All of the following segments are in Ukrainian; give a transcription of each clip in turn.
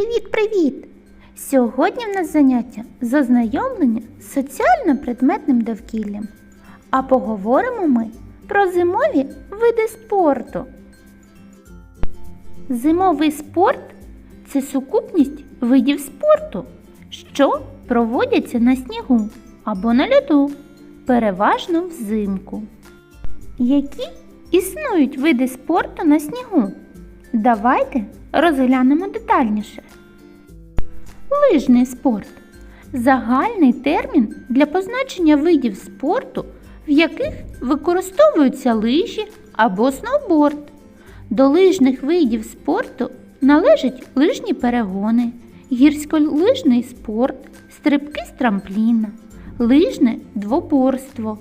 Привіт-привіт! Сьогодні в нас заняття з ознайомлення з соціально-предметним довкіллям. А поговоримо ми про зимові види спорту. Зимовий спорт це сукупність видів спорту, що проводяться на снігу або на льоду, переважно взимку. Які існують види спорту на снігу? Давайте розглянемо детальніше. Лижний спорт загальний термін для позначення видів спорту, в яких використовуються лижі або сноуборд. До лижних видів спорту належать лижні перегони, гірськолижний спорт, стрибки з трампліна, лижне двоборство,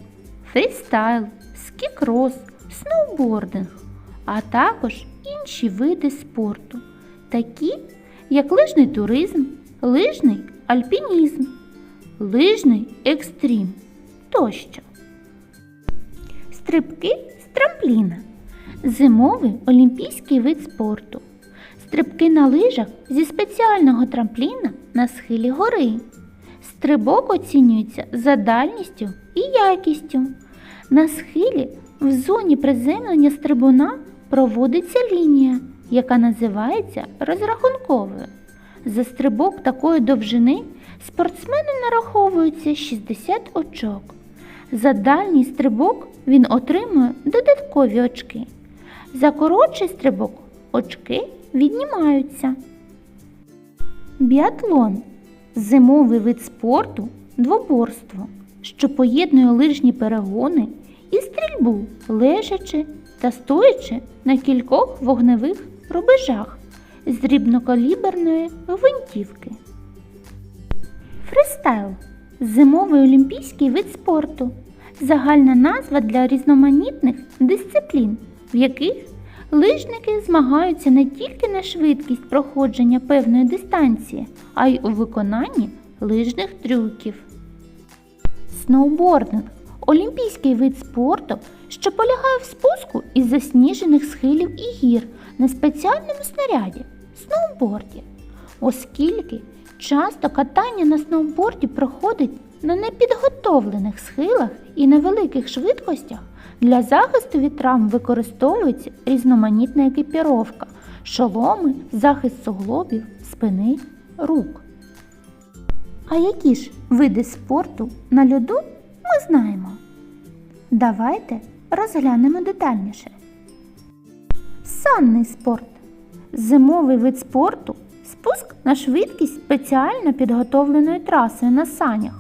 фрістайл, скікрос, сноубординг, а також інші види спорту, такі як лижний туризм, лижний альпінізм, лижний екстрім тощо. Стрибки з трампліна зимовий олімпійський вид спорту. Стрибки на лижах зі спеціального трампліна на схилі гори. Стрибок оцінюється за дальністю і якістю. На схилі в зоні приземлення стрибуна проводиться лінія, яка називається розрахунковою. За стрибок такої довжини спортсмену нараховується 60 очок. За дальній стрибок він отримує додаткові очки. За коротший стрибок очки віднімаються. Біатлон зимовий вид спорту двоборство, що поєднує лижні перегони і стрільбу, лежачи та стоячи на кількох вогневих рубежах з дрібнокаліберної гвинтівки. Фристайл зимовий олімпійський вид спорту, загальна назва для різноманітних дисциплін, в яких лижники змагаються не тільки на швидкість проходження певної дистанції, а й у виконанні лижних трюків. Сноубординг олімпійський вид спорту, що полягає в спуску із засніжених схилів і гір на спеціальному снаряді сноуборді, оскільки часто катання на сноуборді проходить на непідготовлених схилах і на великих швидкостях, для захисту від травм використовується різноманітна екіпіровка, шоломи, захист суглобів, спини, рук. А які ж види спорту на льоду ми знаємо? Давайте розглянемо детальніше. Санний спорт зимовий вид спорту спуск на швидкість спеціально підготовленою трасою на санях.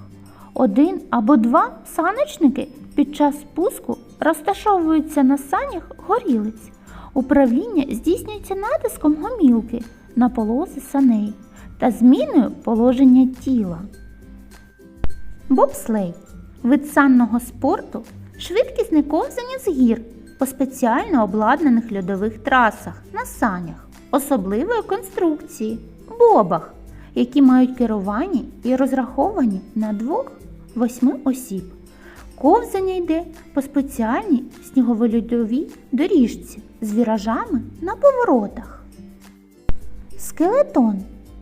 Один або два саночники під час спуску розташовуються на санях горілиць. Управління здійснюється натиском гомілки на полоси саней та зміною положення тіла. Бобслей вид санного спорту швидкісне ковзання з гір по спеціально обладнаних льодових трасах на санях особливої конструкції бобах, які мають керування і розраховані на двох-восьми осіб. Ковзання йде по спеціальній сніговольодовій доріжці з віражами на поворотах. Скелетон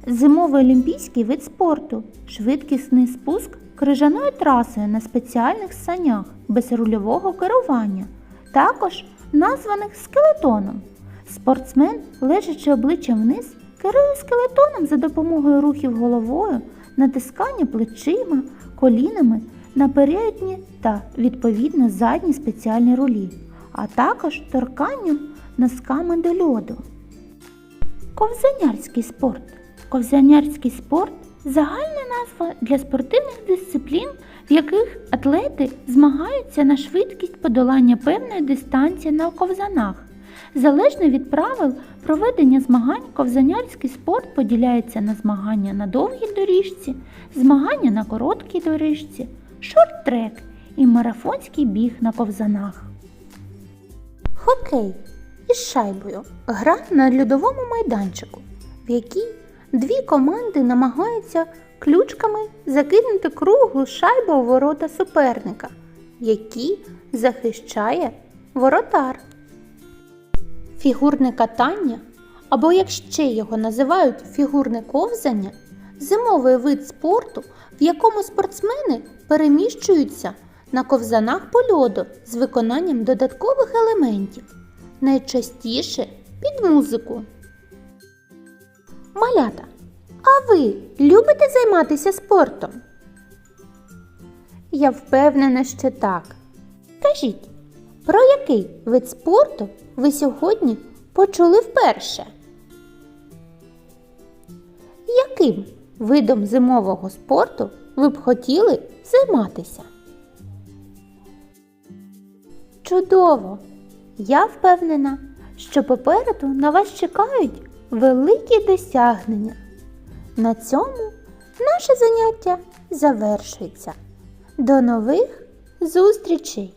зимовий олімпійський вид спорту, швидкісний спуск крижаною трасою на спеціальних санях без рульового керування, також названих скелетоном. Спортсмен, лежачи обличчям вниз, керує скелетоном за допомогою рухів головою, натискання плечима, колінами на передні та відповідно задні спеціальні рулі, а також торканням носками до льоду. Ковзанярський спорт. Ковзанярський спорт загальна назва для спортивних дисциплін, в яких атлети змагаються на швидкість подолання певної дистанції на ковзанах. Залежно від правил проведення змагань, ковзанярський спорт поділяється на змагання на довгій доріжці, змагання на короткій доріжці, шорт-трек і марафонський біг на ковзанах. Хокей із шайбою гра на льодовому майданчику, в якій дві команди намагаються ключками закинути круглу шайбу у ворота суперника, які захищає воротар. Фігурне катання або як ще його називають фігурне ковзання, зимовий вид спорту, в якому спортсмени переміщуються на ковзанах по льоду з виконанням додаткових елементів, найчастіше під музику. Малята, а ви любите займатися спортом? Я впевнена, що так. Скажіть, про який вид спорту ви сьогодні почули вперше? Яким видом зимового спорту ви б хотіли займатися? Чудово! Я впевнена, що попереду на вас чекають великі досягнення. На цьому наше заняття завершується. До нових зустрічей!